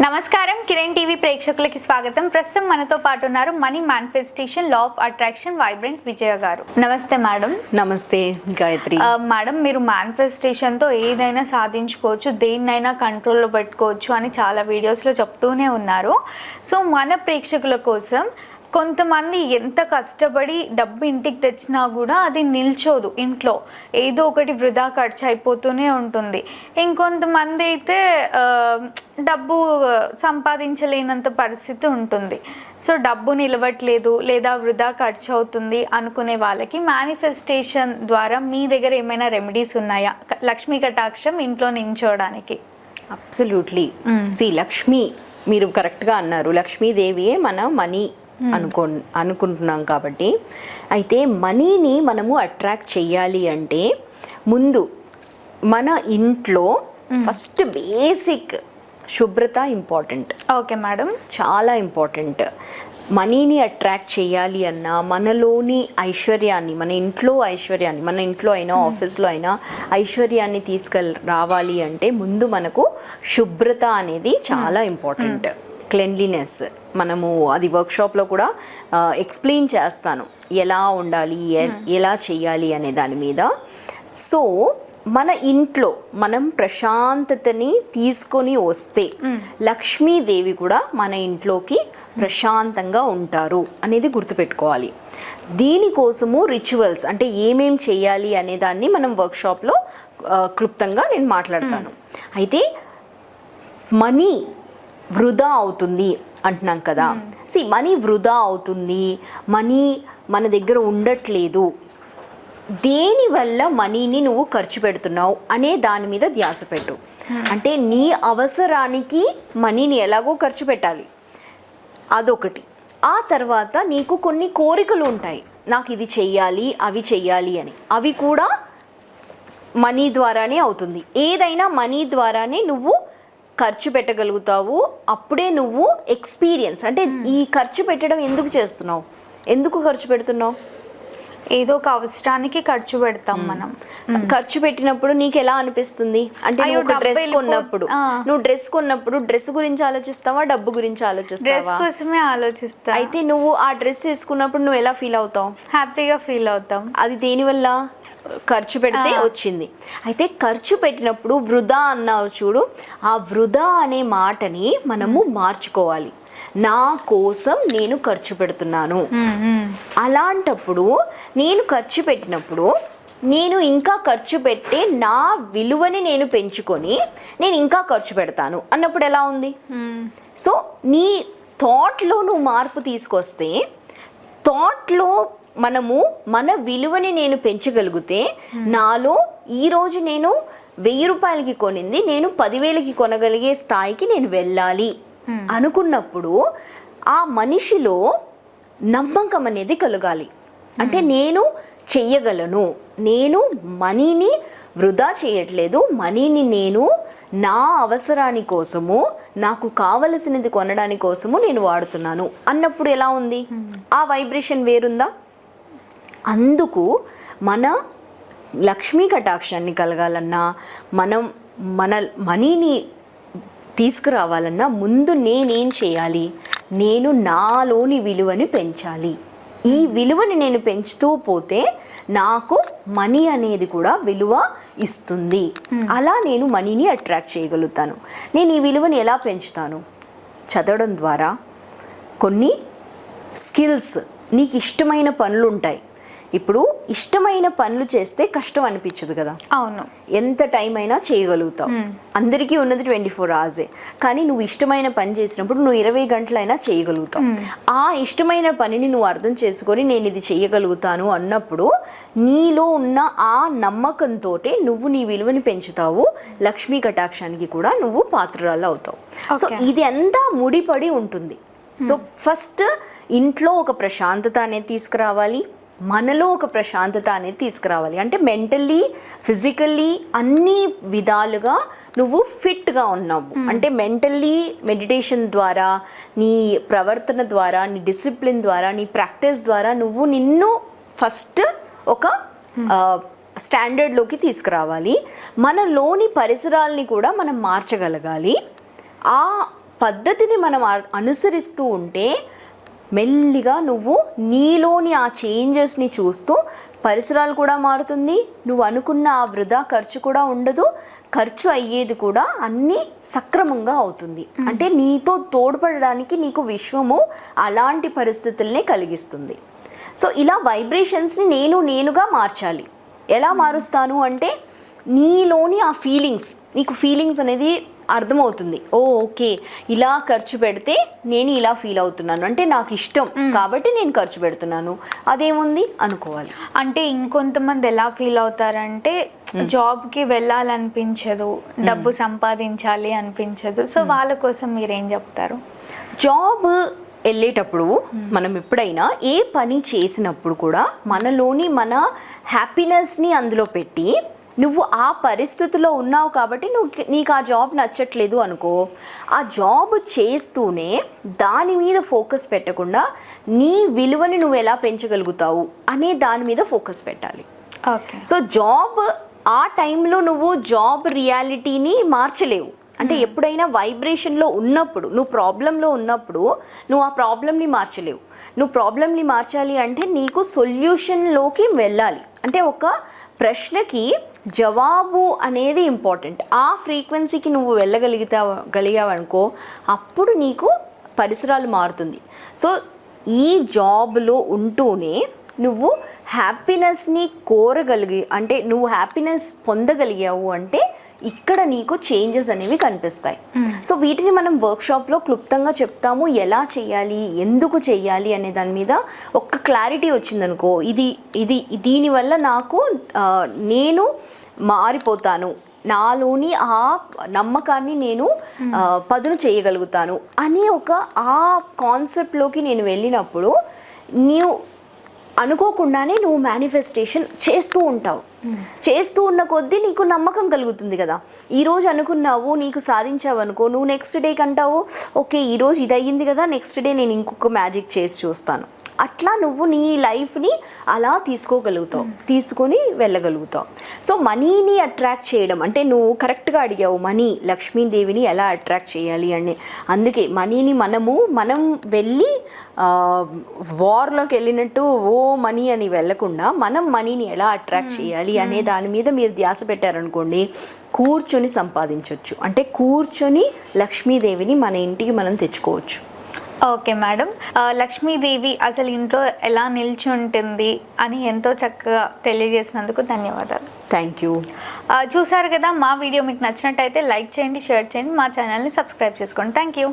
నమస్కారం. కిరణ్ టీవీ ప్రేక్షకులకి స్వాగతం. ప్రస్తుతం మనతో పాటు ఉన్నారు money manifestation law of attraction vibrant Vijaya garu. నమస్తే మేడం. నమస్తే గాయత్రి. మేడం మీరు మేనిఫెస్టేషన్తో ఏదైనా సాధించుకోవచ్చు దేన్నైనా కంట్రోల్లో పెట్టుకోవచ్చు అని చాలా వీడియోస్లో చెప్తూనే ఉన్నారు. సో మన ప్రేక్షకుల కోసం కొంతమంది ఎంత కష్టపడి డబ్బు ఇంటికి తెచ్చినా కూడా అది నిల్చోదు ఇంట్లో. ఏదో ఒకటి వృధా ఖర్చు అయిపోతూనే ఉంటుంది. ఇంకొంతమంది అయితే డబ్బు సంపాదించలేనంత పరిస్థితి ఉంటుంది. సో డబ్బు నిలవట్లేదు లేదా వృధా ఖర్చు అవుతుంది అనుకునే వాళ్ళకి మేనిఫెస్టేషన్ ద్వారా మీ దగ్గర ఏమైనా రెమెడీస్ ఉన్నాయా? లక్ష్మీ కటాక్షం ఇంట్లో నించోడానికి. అబ్సల్యూట్లీ. సి లక్ష్మి మీరు కరెక్ట్గా అన్నారు. లక్ష్మీదేవియే మన మనీ. అనుకో అనుకుంటున్నాం కాబట్టి. అయితే మనీని మనము అట్రాక్ట్ చెయ్యాలి అంటే ముందు మన ఇంట్లో ఫస్ట్ బేసిక్ శుభ్రత ఇంపార్టెంట్. Okay madam. చాలా ఇంపార్టెంట్. మనీని అట్రాక్ట్ చేయాలి అన్నా మనలోని ఐశ్వర్యాన్ని మన ఇంట్లో ఐశ్వర్యాన్ని మన ఇంట్లో అయినా ఆఫీస్లో అయినా ఐశ్వర్యాన్ని తీసుకెళ్ రావాలి అంటే ముందు మనకు శుభ్రత అనేది చాలా ఇంపార్టెంట్. క్లెన్లీనెస్ మనము అది వర్క్షాప్లో కూడా ఎక్స్ప్లెయిన్ చేస్తాను. ఎలా ఉండాలి ఎ- ఎలా చేయాలి అనే దాని మీద. సో మన ఇంట్లో మనం ప్రశాంతతని తీసుకొని వస్తే లక్ష్మీదేవి కూడా మన ఇంట్లోకి ప్రశాంతంగా ఉంటారు అనేది గుర్తుపెట్టుకోవాలి. దీనికోసము రిచువల్స్ అంటే ఏమేం చేయాలి అనే దాన్ని మనం వర్క్షాప్లో క్లుప్తంగా నేను మాట్లాడతాను. అయితే మనీ వృధా అవుతుంది అంటున్నాం కదా. సి మనీ వృధా అవుతుంది మనీ మన దగ్గర ఉండట్లేదు. దేనివల్ల మనీని నువ్వు ఖర్చు పెడుతున్నావు అనే దాని మీద ధ్యాస పెట్టు. అంటే నీ అవసరానికి మనీని ఎలాగో ఖర్చు పెట్టాలి. అదొకటి. ఆ తర్వాత నీకు కొన్ని కోరికలు ఉంటాయి. నాకు ఇది చెయ్యాలి అవి చెయ్యాలి అని. అవి కూడా మనీ ద్వారానే అవుతుంది. ఏదైనా మనీ ద్వారానే నువ్వు ఖర్చు పెట్టగలుగుతావు అప్పుడే నువ్వు ఎక్స్పీరియన్స్ అంటే ఈ ఖర్చు పెట్టడం ఎందుకు చేస్తున్నావు? ఎందుకు ఖర్చు పెడుతున్నావు? ఏదో ఒక అవసరానికి ఖర్చు పెడతాం మనం. ఖర్చు పెట్టినప్పుడు నీకు ఎలా అనిపిస్తుంది? అంటే నువ్వు డ్రెస్ కొన్నప్పుడు. నువ్వు డ్రెస్ కొన్నప్పుడు డ్రెస్ గురించి ఆలోచిస్తావా డబ్బు గురించి డ్రెస్ ఆలోచిస్తావా కోసమే ఆలోచిస్తాం. అయితే నువ్వు ఆ డ్రెస్ వేసుకున్నప్పుడు నువ్వు ఎలా ఫీల్ అవుతావు? హ్యాపీగా ఫీల్ అవుతాం. అది దేనివల్ల ఖర్చు పెడితే. వచ్చింది. అయితే ఖర్చు పెట్టినప్పుడు వృధా అన్నావు చూడు ఆ వృధా అనే మాటని మనము మార్చుకోవాలి. నా కోసం నేను ఖర్చు పెడుతున్నాను. అలాంటప్పుడు నేను ఖర్చు పెట్టినప్పుడు నేను ఇంకా ఖర్చు పెట్టి నా విలువని నేను పెంచుకొని నేను ఇంకా ఖర్చు పెడతాను. అన్నప్పుడు ఎలా ఉంది? సో నీ థాట్లో నువ్వు మార్పు తీసుకొస్తే థాట్లో మనము మన విలువని నేను పెంచగలిగితే నాలో ఈరోజు నేను వెయ్యి రూపాయలకి కొనింది నేను పదివేలకి కొనగలిగే స్థాయికి నేను వెళ్ళాలి. అనుకున్నప్పుడు ఆ మనిషిలో నమ్మకం అనేది కలగాలి. అంటే నేను చెయ్యగలను. నేను మనీని వృధా చేయట్లేదు. మనీని నేను నా అవసరాని కోసము నాకు కావలసినది కొనడాని కోసము నేను వాడుతున్నాను. అన్నప్పుడు ఎలా ఉంది? ఆ వైబ్రేషన్ వేరుందా? అందుకు మన లక్ష్మీ కటాక్షాన్ని కలగాలన్నా మనం మన మనీని తీసుకురావాలన్నా ముందు నేనేం చేయాలి? నేను నాలోని విలువని పెంచాలి. ఈ విలువని నేను పెంచుతూ పోతే నాకు మనీ అనేది కూడా విలువ ఇస్తుంది. అలా నేను మనీని అట్రాక్ట్ చేయగలుగుతాను. నేను ఈ విలువని ఎలా పెంచుతాను? చదవడం ద్వారా కొన్ని స్కిల్స్ నీకు ఇష్టమైన పనులు ఉంటాయి ఇప్పుడు ఇష్టమైన పనులు చేస్తే కష్టం అనిపించదు కదా. అవును. ఎంత టైం అయినా చేయగలుగుతావు. అందరికీ ఉన్నది ట్వంటీ ఫోర్ అవర్సే. కానీ నువ్వు ఇష్టమైన పని చేసినప్పుడు నువ్వు ఇరవై గంటలైనా చేయగలుగుతావు. ఆ ఇష్టమైన పనిని నువ్వు అర్థం చేసుకొని నేను ఇది చేయగలుగుతాను అన్నప్పుడు నీలో ఉన్న ఆ నమ్మకంతో నువ్వు నీ విలువని పెంచుతావు. లక్ష్మీ కటాక్షానికి కూడా నువ్వు పాత్రరాలు అవుతావు. సో. ఇది అంతా ముడిపడి ఉంటుంది. సో ఫస్ట్ ఇంట్లో ఒక ప్రశాంతత అనేది తీసుకురావాలి. మనలో ఒక ప్రశాంతత అనేది తీసుకురావాలి. అంటే మెంటల్లీ ఫిజికల్లీ అన్ని విధాలుగా నువ్వు ఫిట్గా ఉన్నావు. అంటే మెంటల్లీ మెడిటేషన్ ద్వారా నీ ప్రవర్తన ద్వారా నీ డిసిప్లిన్ ద్వారా నీ ప్రాక్టీస్ ద్వారా నువ్వు నిన్ను ఫస్ట్ ఒక స్టాండర్డ్లోకి తీసుకురావాలి. మనలోని పరిసరాల్ని కూడా మనం మార్చగలగాలి. ఆ పద్ధతిని మనం అనుసరిస్తూ ఉంటే మెల్లిగా నువ్వు నీలోని ఆ చేంజెస్ని చూస్తూ పరిసరాలు కూడా మారుతుంది. నువ్వు అనుకున్న ఆ వృధా ఖర్చు కూడా ఉండదు. ఖర్చు అయ్యేది కూడా అన్నీ సక్రమంగా అవుతుంది. అంటే నీతో తోడ్పడడానికి నీకు విశ్వము అలాంటి పరిస్థితుల్నే కలిగిస్తుంది. సో ఇలా వైబ్రేషన్స్ని నేను నేనుగా మార్చాలి. ఎలా మారుస్తాను అంటే నీలోని ఆ ఫీలింగ్స్ నీకు ఫీలింగ్స్ అనేది అర్థమవుతుంది. ఓ ఓకే. ఇలా ఖర్చు పెడితే నేను ఇలా ఫీల్ అవుతున్నాను. అంటే నాకు ఇష్టం కాబట్టి నేను ఖర్చు పెడుతున్నాను. అదేముంది? అనుకోవాలి. అంటే ఇంకొంతమంది ఎలా ఫీల్ అవుతారంటే జాబ్కి వెళ్ళాలనిపించదు. డబ్బు సంపాదించాలి అనిపించదు. సో వాళ్ళ కోసం మీరేం చెప్తారు? జాబ్ వెళ్ళేటప్పుడు మనం ఎప్పుడైనా ఏ పని చేసినప్పుడు కూడా మనలోని మన హ్యాపీనెస్ని అందులో పెట్టి నువ్వు ఆ పరిస్థితిలో ఉన్నావు కాబట్టి నువ్వు నీకు ఆ జాబ్ నచ్చట్లేదు అనుకో. ఆ జాబ్ చేస్తూనే దాని మీద ఫోకస్ పెట్టకుండా నీ విలువని నువ్వు ఎలా పెంచగలుగుతావు అనే దాని మీద ఫోకస్ పెట్టాలి. ఓకే. సో జాబ్ ఆ టైంలో నువ్వు జాబ్ రియాలిటీని మార్చలేవు. అంటే ఎప్పుడైనా వైబ్రేషన్లో ఉన్నప్పుడు నువ్వు ప్రాబ్లంలో ఉన్నప్పుడు నువ్వు ఆ ప్రాబ్లమ్ని మార్చలేవు. నువ్వు ప్రాబ్లమ్ని మార్చాలి అంటే నీకు సొల్యూషన్లోకి వెళ్ళాలి. అంటే ఒక ప్రశ్నకి జవాబు అనేది ఇంపార్టెంట్ ఆ ఫ్రీక్వెన్సీకి నువ్వు వెళ్ళగలిగితావు గలిగావనుకో అప్పుడు నీకు పరిసరాలు మారుతుంది. సో ఈ జాబ్లో ఉంటూనే నువ్వు హ్యాపీనెస్ని కోరగలిగి అంటే నువ్వు హ్యాపీనెస్ పొందగలిగావు అంటే ఇక్కడ నీకు చేంజెస్ అనేవి కనిపిస్తాయి. సో వీటిని మనం వర్క్షాప్లో క్లుప్తంగా చెప్తాము ఎలా చేయాలి ఎందుకు చేయాలి అనే దాని మీద ఒక్క క్లారిటీ వచ్చిందనుకో ఇది ఇది దీనివల్ల నాకు నేను మారిపోతాను. నాలోని ఆ నమ్మకాన్ని నేను ఆ, పదును చేయగలుగుతాను. అని ఒక ఆ కాన్సెప్ట్లోకి నేను వెళ్ళినప్పుడు నీవు అనుకోకుండానే నువ్వు మేనిఫెస్టేషన్ చేస్తూ ఉంటావు. చేస్తూ ఉన్న కొద్దీ నీకు నమ్మకం కలుగుతుంది కదా. ఈరోజు అనుకున్నావు నీకు సాధించావు అనుకో నువ్వు నెక్స్ట్ డే కంటావు ఓకే ఈరోజు ఇది అయ్యింది కదా నెక్స్ట్ డే నేను ఇంకొక మ్యాజిక్ చేసి చూస్తాను. అట్లా నువ్వు నీ లైఫ్ని అలా తీసుకోగలుగుతావు తీసుకొని వెళ్ళగలుగుతావు. సో మనీని అట్రాక్ట్ చేయడం అంటే నువ్వు కరెక్ట్గా అడిగావు మనీ లక్ష్మీదేవిని ఎలా అట్రాక్ట్ చేయాలి అని. అందుకే మనీని మనము మనం వెళ్ళి వార్లోకి వెళ్ళినట్టు ఓ మనీ అని వెళ్ళకుండా మనం మనీని ఎలా అట్రాక్ట్ చేయాలి అనే దాని మీద మీరు ధ్యాస పెట్టారనుకోండి కూర్చొని సంపాదించవచ్చు అంటే కూర్చొని లక్ష్మీదేవిని మన ఇంటికి మనం తెచ్చుకోవచ్చు. Okay madam. లక్ష్మీదేవి అసలు ఇంట్లో ఎలా నిల్చి ఉంటుంది అని ఎంతో చక్కగా తెలియజేసినందుకు ధన్యవాదాలు. థ్యాంక్ యూ చూసారు కదా మా వీడియో మీకు నచ్చినట్టయితే లైక్ చేయండి షేర్ చేయండి మా ఛానల్ని సబ్స్క్రైబ్ చేసుకోండి. Thank you